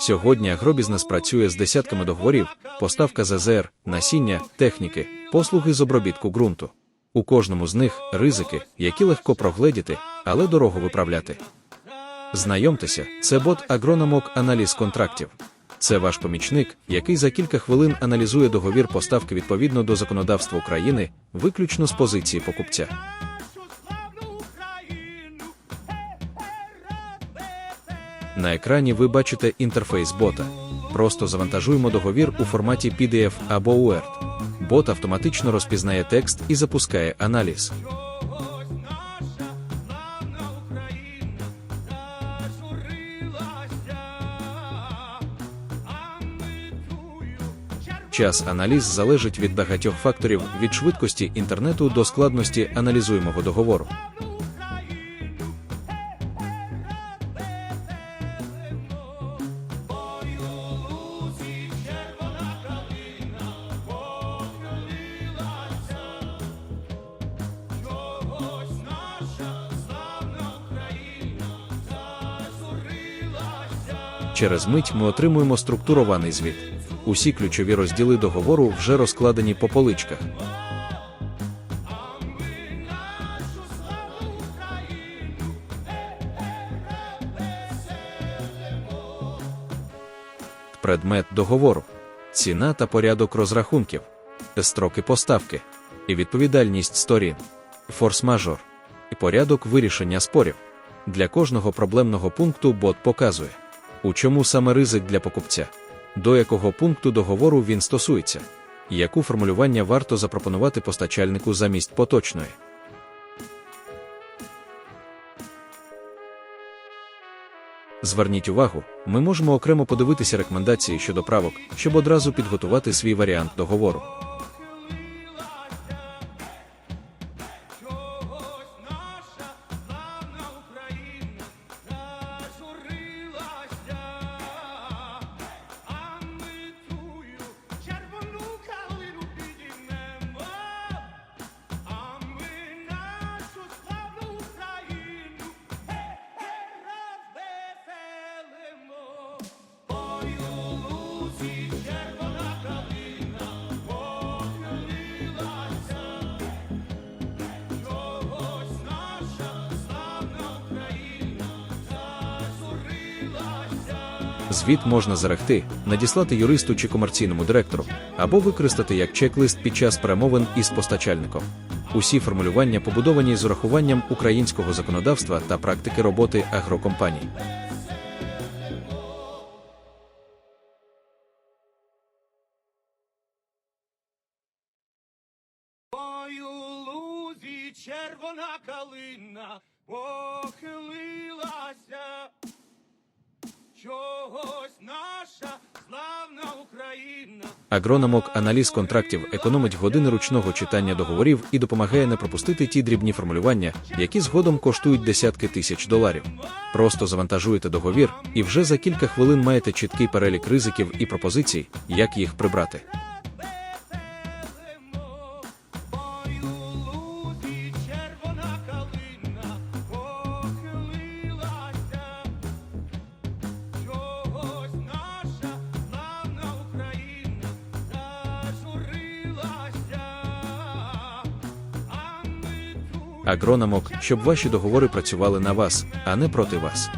Сьогодні агробізнес працює з десятками договорів, поставка ЗЗР, насіння, техніки, послуги з обробітку ґрунту. У кожному з них ризики, які легко прогледіти, але дорого виправляти. Знайомтеся, це бот агрономок аналіз контрактів. Це ваш помічник, який за кілька хвилин аналізує договір поставки відповідно до законодавства України, виключно з позиції покупця. На екрані ви бачите інтерфейс бота. Просто завантажуємо договір у форматі PDF або Word. Бот автоматично розпізнає текст і запускає аналіз. Час аналіз залежить від багатьох факторів від швидкості інтернету до складності аналізуємого договору. Через мить ми отримуємо структурований звіт. Усі ключові розділи договору вже розкладені по поличках. Предмет договору, ціна та порядок розрахунків, строки поставки і відповідальність сторін, форс-мажор порядок вирішення спорів. Для кожного проблемного пункту бот показує, у чому саме ризик для покупця, до якого пункту договору він стосується, яку формулювання варто запропонувати постачальнику замість поточної. Зверніть увагу, ми можемо окремо подивитися рекомендації щодо правок, щоб одразу підготувати свій варіант договору. Звіт можна зарехти, надіслати юристу чи комерційному директору, або використати як чек-лист під час перемовин із постачальником. Усі формулювання побудовані з урахуванням українського законодавства та практики роботи агрокомпаній. Червона калина Агрономок аналіз контрактів економить години ручного читання договорів і допомагає не пропустити ті дрібні формулювання, які згодом коштують десятки тисяч доларів. Просто завантажуєте договір, і вже за кілька хвилин маєте чіткий перелік ризиків і пропозицій, як їх прибрати. Агрономок, щоб ваші договори працювали на вас, а не проти вас.